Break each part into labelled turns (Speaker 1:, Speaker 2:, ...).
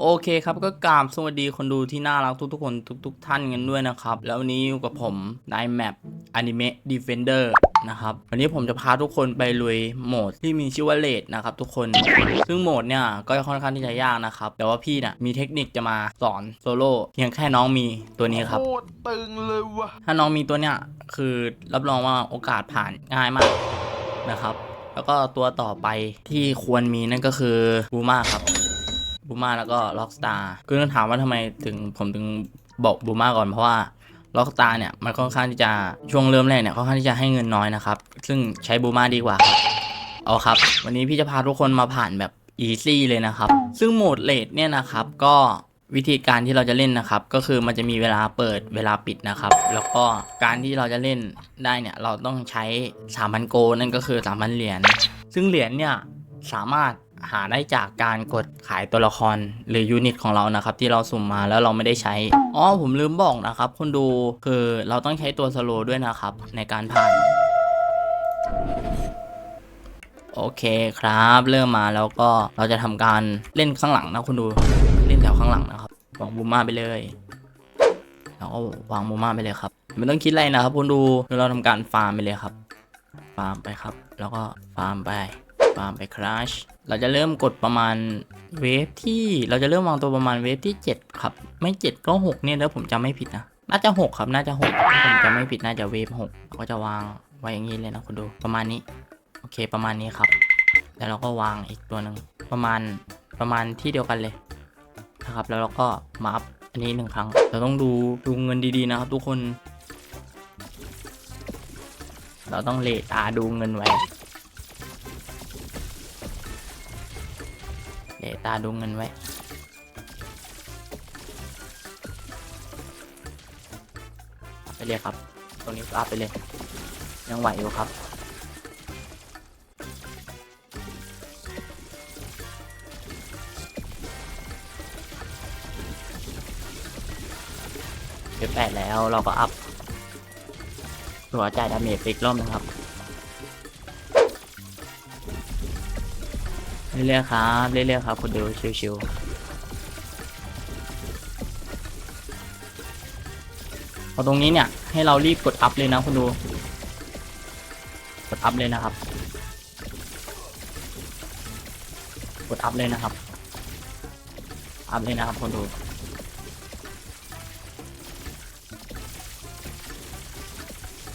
Speaker 1: โอเคครับก็กราบสวัสดีคนดูที่น่ารักทุกๆคนทุก ๆ ท่านกันด้วยนะครับ แล้ววันนี้อยู่กับผมในแมป Anime Defender นะครับวันนี้ผมจะพาทุกคนไปลุยโหมดที่มีชื่อว่าเลดนะครับทุกคน ซึ่งโหมดเนี่ยก็ค่อนข้างที่จะยากนะครับ แต่ว่าพี่น่ะมีเทคนิคจะมาสอนโซโล่เพียงแค่น้องมีตัวนี้ครับ
Speaker 2: โคตรตึงเลยวะ
Speaker 1: ถ้าน้องมีตัวเนี้ยคือรับรองว่าโอกาสผ่านง่ายมากนะครับ แล้วก็ตัวต่อไปที่ควรมีนั่นก็คือบูมาครับ บูมาแล้วก็ล็อกสตาร์คือต้องถามว่าทำไมถึงผมถึงบอกบูมาก่อนเพราะว่าล็อกสตาร์เนี่ยมันค่อนข้างที่จะช่วงเริ่มแรกเนี่ยค่อนข้างที่จะให้เงินน้อยนะครับ ซึ่งใช้บูมาดีกว่าเอาครับ วันนี้พี่จะพาทุกคนมาผ่านแบบอีซี่เลยนะครับ ซึ่งโหมดเลดเนี่ยนะครับก็วิธีการที่เราจะเล่นนะครับ ก็คือมันจะมีเวลาเปิดเวลาปิดนะครับ แล้วก็การที่เราจะเล่นได้เนี่ย เราต้องใช้ 3,000 โก นั่นก็คือ 3,000 เหรียญซึ่งเหรียญเนี่ยสามารถ หาได้จากการกดขายตัวละครหรือยูนิตของเรานะครับที่เราสุ่มมาแล้วเราไม่ได้ใช้ อ๋อผมลืมบอกนะครับคนดูคือเราต้องใช้ตัวสโลด้วยนะครับ ในการผ่าน โอเคครับ เริ่มมาแล้วก็เราจะทำการเล่นข้างหลังนะคุณดูเล่นแถวข้างหลังนะครับวางบูม่าไปเลยแล้วก็วางบูม่าไปเลยครับไม่ต้องคิดอะไรนะครับคุณดูคือเราทำการฟาร์มไปเลยครับ ฟาร์มไปครับ แล้วก็ฟาร์มไป ฟาร์มไปคราชเราจะเริ่มกดประมาณเวฟที่เราจะเริ่มวางตัวประมาณเวฟที่ 7 ครับ ไม่ 7 ก็ 6 เนี่ยถ้าผมจำไม่ผิดนะ น่าจะ 6 ครับ น่าจะ6ถ้าผมจำไม่ผิดน่าจะเวฟ6เราก็จะวางไว้อย่างนี้เลยนะคุณดูประมาณนี้ โอเคประมาณนี้ครับ แล้วเราก็วางอีกตัวหนึ่งประมาณประมาณที่เดียวกันเลยนะครับแล้วเราก็มาอัพอันนี้หนึ่งครั้งเราต้องดูดูเงินดีๆนะครับ ทุกคน เราต้องเลตาดูเงินไว้ ตาดูเงินไว้ ไปเลยครับ ตรงนี้อัพไปเลย ยังไหวอยู่ครับเว็บแปดแล้วเราก็อัพตัวจ่ายดาเมจอีกรอบนึงครับ เรื่อยๆครับเรื่อยๆครับคุณดูชิวๆพอตรงนี้เนี่ย ให้เรารีบกดอัพเลยนะคุณดูกดอัพเลยนะครับ กดอัพเลยนะครับ อัพเลยนะครับคุณดู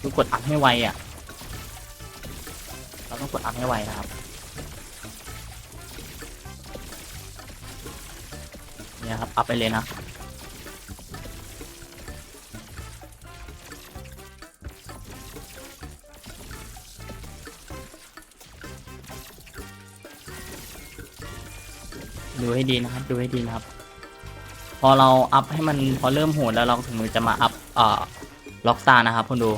Speaker 1: คือกดอัพให้ไวอะ เราต้องกดอัพให้ไวนะครับ ครับ อัพไปเลยนะ ดูให้ดีนะครับ ดูให้ดีนะครับ พอเราอัพให้มันพอเริ่มโหดแล้วเราถึงจะมาอัพเอ่อล็อกซานะครับคุณดู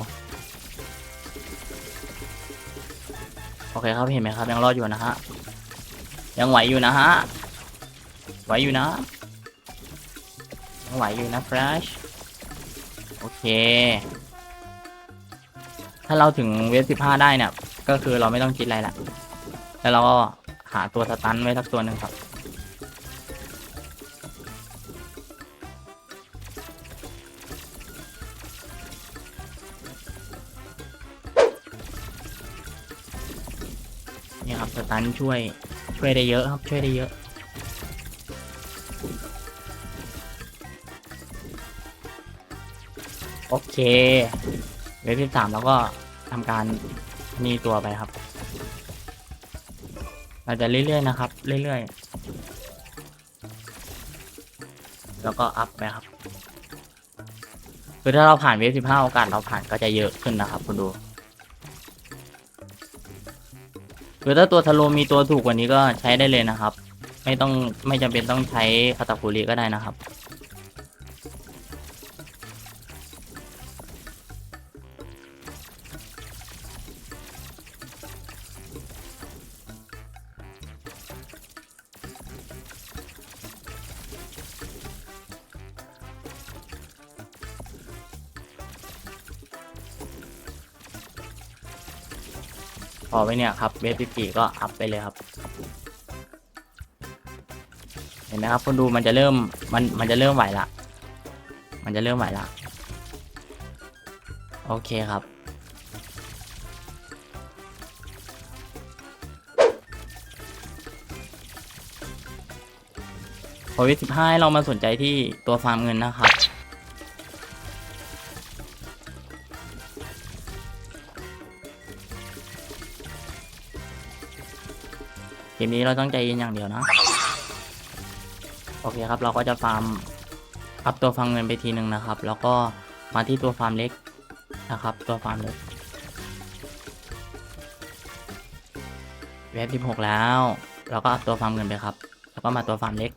Speaker 1: โอเคครับเห็นไหมครับยังรอดอยู่นะฮะยังไหวอยู่นะฮะไหวอยู่นะ ยังไหวอยู่นะฟลชโอเค ถ้าเราถึงเวฟสิบห้าได้เนี่ย ก็คือเราไม่ต้องคิดอะไรละ แล้วเราก็หาตัวสตันไว้สักตัวหนึ่งครับ นี่ครับสตันช่วยช่วยได้เยอะครับช่วยได้เยอะ โอเค เวฟที่สามแล้วก็ทำการนี่ตัวไปครับ เราจะเรื่อยๆนะครับ เรื่อยๆ แล้วก็อัพไปครับ คือถ้าเราผ่านเวฟสิบห้าโอกาสเราผ่านก็จะเยอะขึ้นนะครับ คุณดูคือถ้าตัวทะโลมีตัวถูกกว่านี้ก็ใช้ได้เลยนะครับ ไม่ต้องไม่จำเป็นต้องใช้คาตาคุริก็ได้นะครับ อไว้เนี่ยครับเวฟสิบสี่ก็อัพไปเลยครับ เห็นไหมครับคนดูมันจะเริ่มมันมันจะเริ่มไหวละ มันจะเริ่มไหวละ โอเคครับโควิด15เรามาสนใจที่ตัวฟาร์มเงินนะครับ เกมนี้เราต้องใจเย็นอย่างเดียวนะ โอเคครับ เราก็จะฟาร์มอัพตัวฟาร์มเงินไปทีหนึ่งนะครับ แล้วก็มาที่ตัวฟาร์มเล็กนะครับ ตัวฟาร์มเล็กเว็บ16แล้ว เราก็อัพตัวฟาร์มเงินไปครับ แล้วก็มาตัวฟาร์มเล็ก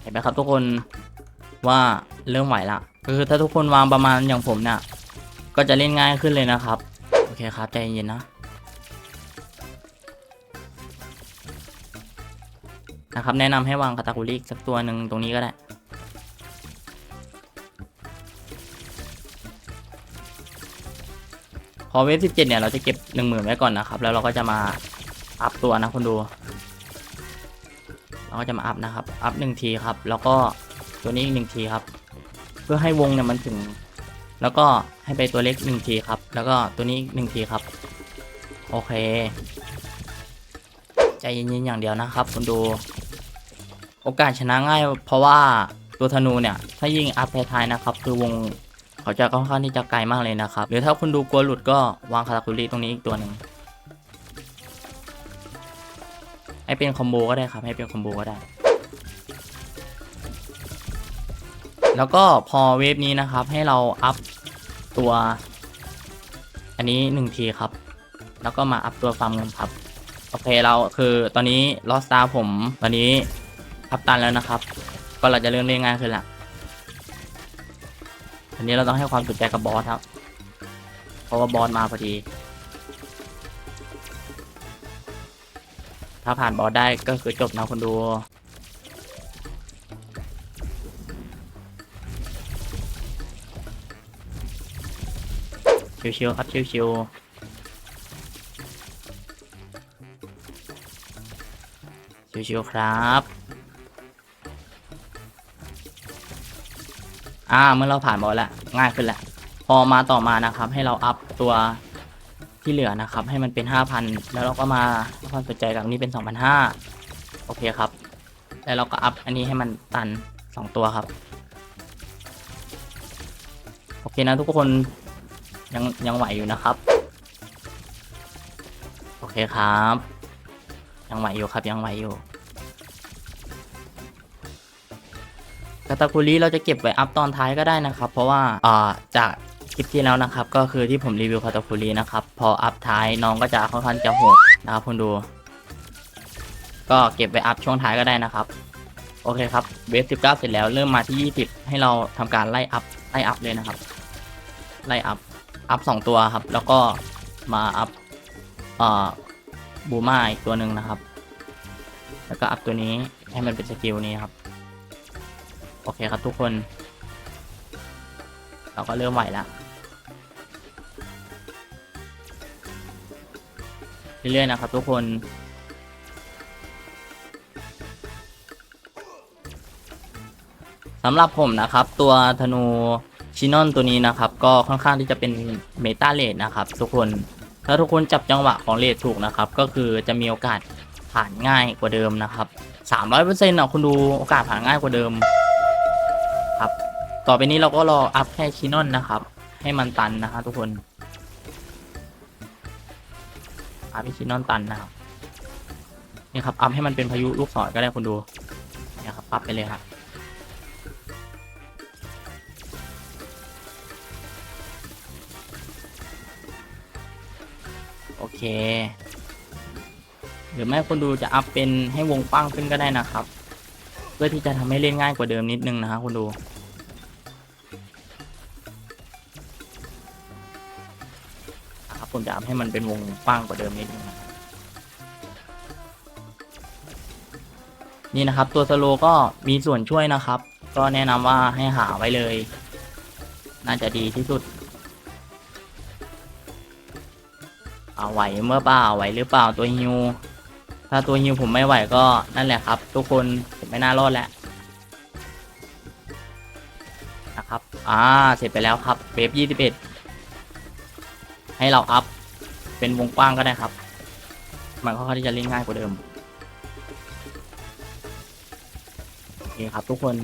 Speaker 1: เห็นไหมครับทุกคนว่าเริ่มไหวละก็คือถ้าทุกคนวางประมาณอย่างผมเนี่ยก็จะเล่นง่ายขึ้นเลยนะครับ โอเคครับ ใจเย็นๆนะ นะครับแนะนำให้วางคาตาคุริสักตัวหนึ่งตรงนี้ก็ได้ พอเวฟ17เนี่ยเราจะเก็บ1 0,000ไว้ก่อนนะครับ แล้วเราก็จะมาอัพตัวนะคนดู เราก็จะมาอัพนะครับ อัพหนึ่งทีครับ แล้วก็ตัวนี้อีกหนึ่งทีครับ เพื่อให้วงเนี่ยมันถึง แล้วก็ให้ไปตัวเล็กหนึ่งทีครับ แล้วก็ตัวนี้อีกหนึ่งทีครับ โอเค ใจเย็นๆอย่างเดียวนะครับคุณดู โอกาสชนะง่าย เพราะว่าตัวธนูเนี่ย ถ้ายิงอัพท้ายๆนะครับ คือวงเขาจะค่อนข้างที่จะไกลมากเลยนะครับ หรือถ้าคุณดูกลัวหลุดก็วางคาตาคุริตรงนี้อีกตัวหนึ่งให้เป็นคอมโบก็ได้ครับ ให้เป็นคอมโบก็ได้ แล้วก็พอเวฟนี้นะครับ ให้เราอัพตัว อันนี้หนึ่งทีครับ แล้วก็มาอัพตัวฟาร์มเงินครับ โอเคเราคือตอนนี้ลอสตาผมตอนนี้ อัพตันแล้วนะครับ ก็เราจะเริ่มเล่นง่ายขึ้นละอันนี้เราต้องให้ความสนใจกับบอสครับ เพราะว่าบอสมาพอดี ถ้าผ่านบอสได้ก็คือจบนะคนดูชิวๆครับชิวๆชิวๆครับ อ่าเมื่อเราผ่านบอลแล้วง่ายขึ้นแล้วพอมาต่อมานะครับ ให้เราอัพตัวที่เหลือนะครับ ให้มันเป็น 5,000 แล้วเราก็มาความสนใจกับนนี้เป็น2,500 โอเคครับ แล้วเราก็อัพอันนี้ให้มันตัน 2 ตัวครับ โอเคนะทุกคนยังยังไหวอยู่นะครับ โอเคครับ ยังไหวอยู่ครับยังไหวอยู่ กาตาคุริเราจะเก็บไว้อัพตอนท้ายก็ได้นะครับ เพราะว่าอ่าจากคลิปที่แล้วนะครับ ก็คือที่ผมรีวิวคาตาคุรินะครับ พออัพท้ายน้องก็จะค่อนข้างจะโหดนะครับคุณดู ก็เก็บไว้อัพช่วงท้ายก็ได้นะครับ โอเคครับ เวฟ19 เสร็จแล้วเริ่มมาที่ 20 ให้เราทำการไล่อัพไล่อัพเลยนะครับ ไล่อัพอัพสองตัวครับ แล้วก็มาอัพเอ่อบูมาอีกตัวหนึ่งนะครับ แล้วก็อัพตัวนี้ให้มันเป็นสกิลนี้ครับ โอเคครับทุกคน เราก็เริ่มไหวแล้วเรื่อยๆนะครับทุกคนสำหรับผมนะครับ ตัวธนูชินอนตัวนี้นะครับ ก็ค่อนข้างที่จะเป็นเมตาเลดนะครับ ทุกคนถ้าทุกคนจับจังหวะของเลดถูกนะครับ ก็คือจะมีโอกาสผ่านง่ายกว่าเดิมนะครับ 300%อะคุณดูโอกาสผ่านง่ายกว่าเดิม ต่อไปนี้เราก็รออัพแค่ชินอนนะครับ ให้มันตันนะครับทุกคนอัพให้ชินอนตันนะครับนี่ครับอัพให้มันเป็นพายุลูกศรก็ได้คุณดูเนี่ยครับปรับไปเลยครับโอเค หรือไม่คนดูจะอัพเป็นให้วงกว้างขึ้นก็ได้นะครับ เพื่อที่จะทำให้เล่นง่ายกว่าเดิมนิดนึงนะครับคนดู ผมจะอัพให้มันเป็นวงกว้างกว่าเดิมนิดนึงนี่นะครับ ตัวสโลก็มีส่วนช่วยนะครับ ก็แนะนำว่าให้หาไว้เลย น่าจะดีที่สุดเอาไหวเมื่อเปล่าไหวหรือเปล่าตัวฮิวถ้าตัวฮิวผมไม่ไหวก็นั่นแหละครับ ทุกคนผมไม่น่ารอดแล้วนะครับ อ่า เสร็จไปแล้วครับเวฟยี่สิบเอ็ด ให้เราอัพเป็นวงกว้างก็ได้ครับ มันก็ค่อนข้างที่จะเล่นง่ายกว่าเดิมโอเคครับทุกคน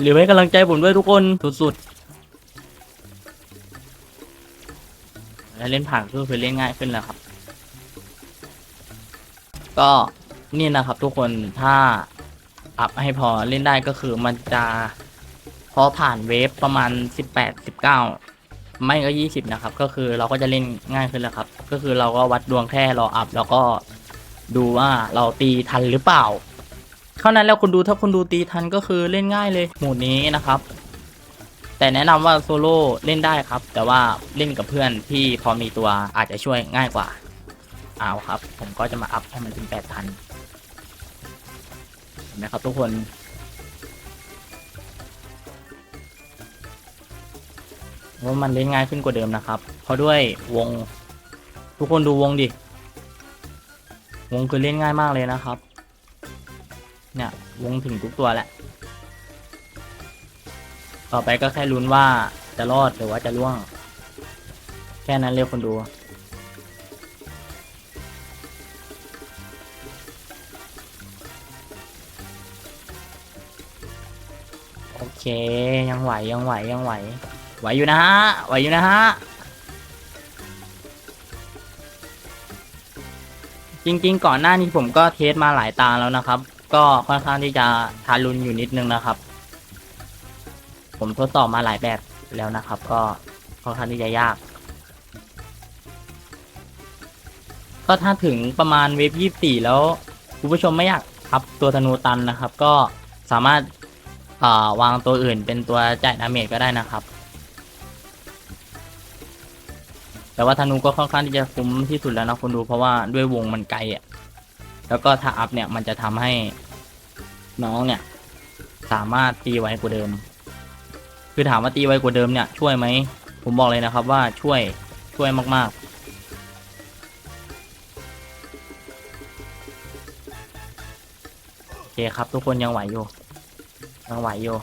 Speaker 1: หรือให้กำลังใจผมด้วยทุกคนสุดๆแล้วเล่นผ่านก็คือเล่นง่ายขึ้นแล้วครับ ก็นี่นะครับทุกคนถ้าอัพให้พอเล่นได้ก็คือมันจะ พอผ่านเวฟประมาณ 18 19 ไม่ก็ 20 นะครับ ก็คือเราก็จะเล่นง่ายขึ้นแล้วครับ ก็คือเราก็วัดดวงแค่รออัพแล้วก็ดูว่าเราตีทันหรือเปล่า เท่านั้นแล้วคุณดูถ้าคุณดูตีทันก็คือเล่นง่ายเลยหมู่นี้นะครับ แต่แนะนำว่าโซโล่เล่นได้ครับ แต่ว่าเล่นกับเพื่อนที่พอมีตัวอาจจะช่วยง่ายกว่า เอาครับ ผมก็จะมาอัพให้มันเป็นแปดพันเห็นไหมครับทุกคน ว่ามันเล่นง่ายขึ้นกว่าเดิมนะครับ เพราะด้วยวง ทุกคนดูวงดิ วงคือเล่นง่ายมากเลยนะครับ เนี่ยวงถึงทุกตัวแหละ ต่อไปก็แค่ลุ้นว่าจะรอดหรือว่าจะล่วง แค่นั้นเลยคนดูโอเค ยังไหวยังไหวยังไหว ไหวอยู่นะฮะ ไหวอยู่นะฮะ จริง ๆ ก่อนหน้านี้ผมก็เทสมาหลายตาแล้วนะครับ ก็ค่อนข้างที่จะทารุณอยู่นิดนึงนะครับ ผมทดสอบมาหลายแบบแล้วนะครับ ก็ค่อนข้างที่จะยาก ก็ถ้าถึงประมาณเวฟยี่สี่แล้วคุณผู้ชมไม่อยากอัพตัวธนูตันนะครับ ก็สามารถาวางตัวอื่นเป็นตัวจ่ายดาเมจก็ได้นะครับ แต่ว่าธนูก็ค่อนข้างที่จะคุ้มที่สุดแล้วนะคุณดูเพราะว่าด้วยวงมันไกลอะ แล้วก็ถ้าอัพเนี่ยมันจะทำให้น้องเนี่ย สามารถตีไวกว่าเดิม คือถามว่าตีไวกว่าเดิมเนี่ย ช่วยไหม ผมบอกเลยนะครับว่าช่วยช่วยมาก ๆโอเคครับทุกคนยังไหวอยู่ยังไหวอยู่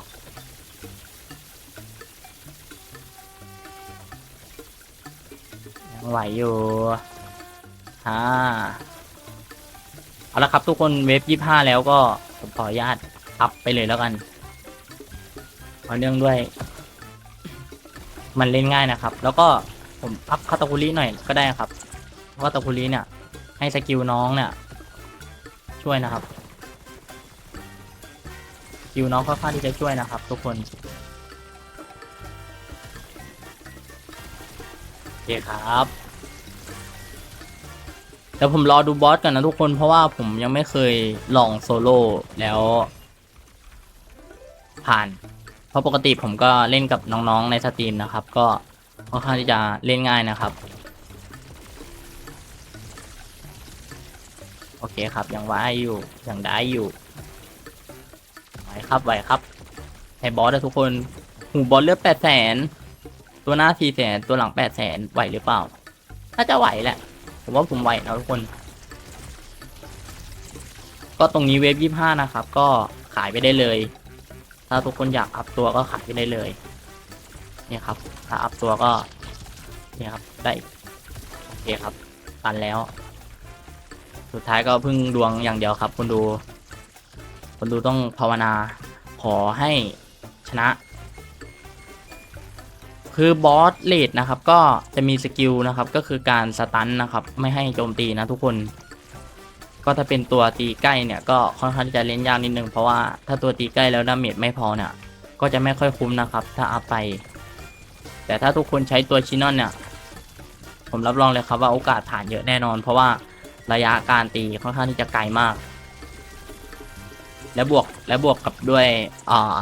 Speaker 1: ไหวอยู่อ่าเอาละครับทุกคนเวฟยี่ห้าแล้วก็ผมขออนุญาตอัพไปเลยแล้วกันเพราะเนื่องด้วย มันเล่นง่ายนะครับ แล้วก็ผมอัพคาตาคุริหน่อยก็ได้ครับเพราะคาตาคุริเนี่ย ให้สกิลน้องเนี่ยช่วยนะครับสกิลน้องค่อนข้างที่จะช่วยนะครับ ทุกคน เคครับเดี๋ยวผมรอดูบอสกันนะทุกคนเพราะว่าผมยังไม่เคยลองโซโล่แล้ว ผ่าน เพราะปกติผมก็เล่นกับน้องๆในสตรีมนะครับ ก็ค่อนข้างที่จะเล่นง่ายนะครับ โอเคครับยังไหวอยู่ยังได้อยู่ไหวครับไหวครับให้บอสนะทุกคนหูบอสเลือดแปดแสน ตัวหน้าสี่แสนตัวหลังแปดแสนไหวหรือเปล่าน่าจะไหวแหละผมว่าผมไหวนะทุกคน ก็ตรงนี้เวฟยี่ห้านะครับ ก็ขายไปได้เลย ถ้าทุกคนอยากอัพตัวก็ขายไปได้เลยเนี่ยครับ ถ้าอัพตัวก็เนี่ยครับได้โอเคครับตันแล้ว สุดท้ายก็พึ่งดวงอย่างเดียวครับ คนดู คนดูต้องภาวนา ขอให้ชนะ คือบอสเลดนะครับก็จะมีสกิลนะครับก็คือการสตันนะครับไม่ให้โจมตีนะทุกคน ก็ถ้าเป็นตัวตีใกล้เนี่ยก็ค่อนข้างที่จะเล่นยากนิดนึงเพราะว่าถ้าตัวตีใกล้แล้วดาเมจไม่พอเนี่ยก็จะไม่ค่อยคุ้มนะครับ ถ้าอัพไป แต่ถ้าทุกคนใช้ตัวชินอนเนี่ยผมรับรองเลยครับว่าโอกาสผ่านเยอะแน่นอน เพราะว่าระยะการตีค่อนข้างที่จะไกลมาก และบวกและบวกกับด้วยอ่า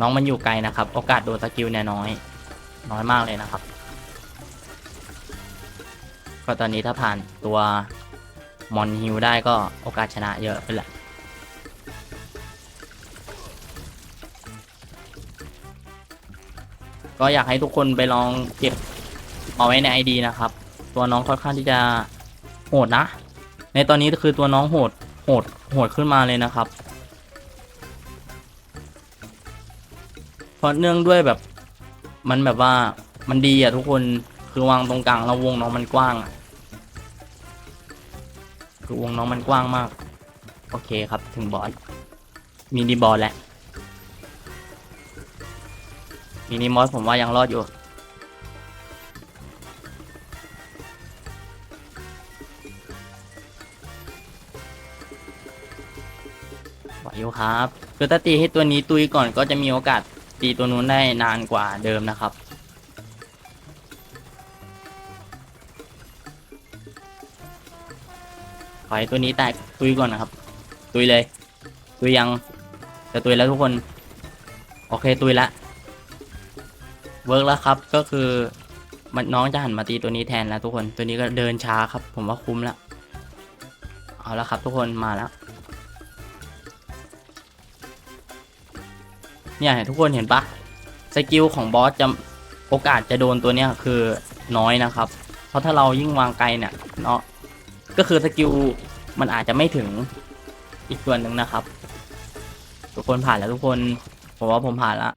Speaker 1: น้องมันอยู่ไกลนะครับ โอกาสโดนสกิลเนี่ยน้อย น้อยมากเลยนะครับ ก็ตอนนี้ถ้าผ่านตัวมอนฮิวได้ก็โอกาสชนะเยอะขึ้นแหละก็อยากให้ทุกคนไปลองเก็บเอาไว้ใน ID นะครับ ตัวตัวน้องค่อนข้างที่จะโหดนะ ในตอนนี้คือตัวน้องโหดโหดโหดขึ้นมาเลยนะครับ เพราะเนื่องด้วยแบบ มันแบบว่ามันดีอะทุกคนคือวางตรงกลางแล้ววงน้องมันกว้างอะคือวงน้องมันกว้างมาก โอเคครับถึงบอสมินิบอสแหล้วมินิมอสผมว่ายังรอดอยู่ไหวอยู่ครับคือถ้าตีให้ตัวนี้ตุยก่อนก็จะมีโอกาส ตีตัวนู้นได้นานกว่าเดิมนะครับ ขอให้ตัวนี้แตกตุยก่อนนะครับ ตุยเลย ตุยยังจะตุยแล้วทุกคน โอเคตุยละ เวิร์กแล้วครับ ก็คือมันน้องจะหันมาตีตัวนี้แทนแล้วทุกคน ตัวนี้ก็เดินช้าครับ ผมว่าคุ้มแล้วเอาละครับทุกคนมาแล้ว เนี่ยทุกคนเห็นปะสกิลของบอสจะโอกาสจะโดนตัวเนี้ยคือน้อยนะครับ เพราะถ้าเรายิ่งวางไกลเนี่ยเนาะก็คือสกิลมันอาจจะไม่ถึงอีกส่วนหนึ่งนะครับ ทุกคนผ่านแล้วทุกคนผมว่าผมผ่านละ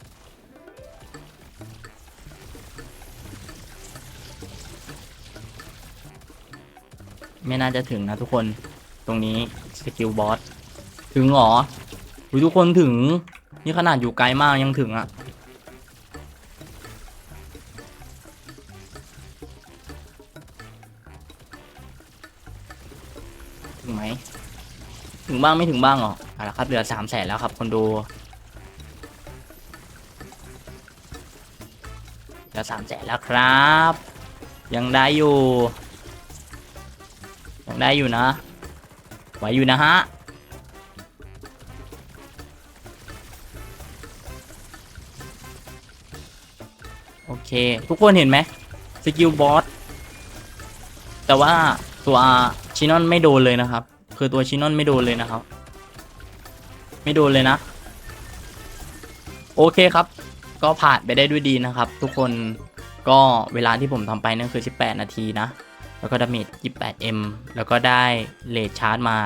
Speaker 1: ไม่น่าจะถึงนะทุกคนตรงนี้สกิลบอสถึงเหรอทุกคนถึง นี่ขนาดอยู่ไกลมากยังถึงอะ่ะถึงไหม ถึงบ้างไม่ถึงบ้างหรอเอาละครับเหลือสามแสนแล้วครับคนดูเหลือสามแสนแล้วครับ ยังได้อยู่ ยังได้อยู่นะ ไหวอยู่นะฮะ เค ทุกคนเห็นไหมสกิลบอสแต่ว่าตัวชินอนไม่โดนเลยนะครับ คือตัวชินอนไม่โดนเลยนะครับ ไม่โดนเลยนะ โอเคครับ ก็ผ่านไปได้ด้วยดีนะครับ ทุกคนก็เวลาที่ผมทำไปนั่นคือ 18 นาทีนะ แล้วก็ดาเมจ 28M แล้วก็ได้เลทชาร์จมา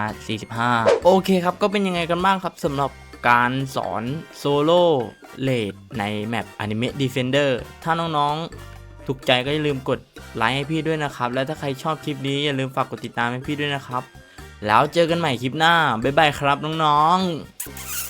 Speaker 1: 45 โอเคครับ ก็เป็นยังไงกันบ้างครับสำหรับ การสอนโซโล่เลดในแมป Anime Defender ถ้าน้องๆ ถูกใจก็อย่าลืมกดไลค์ให้พี่ด้วยนะครับ และถ้าใครชอบคลิปนี้อย่าลืมฝากกดติดตามให้พี่ด้วยนะครับ แล้วเจอกันใหม่คลิปหน้า บ๊ายบายครับน้องๆ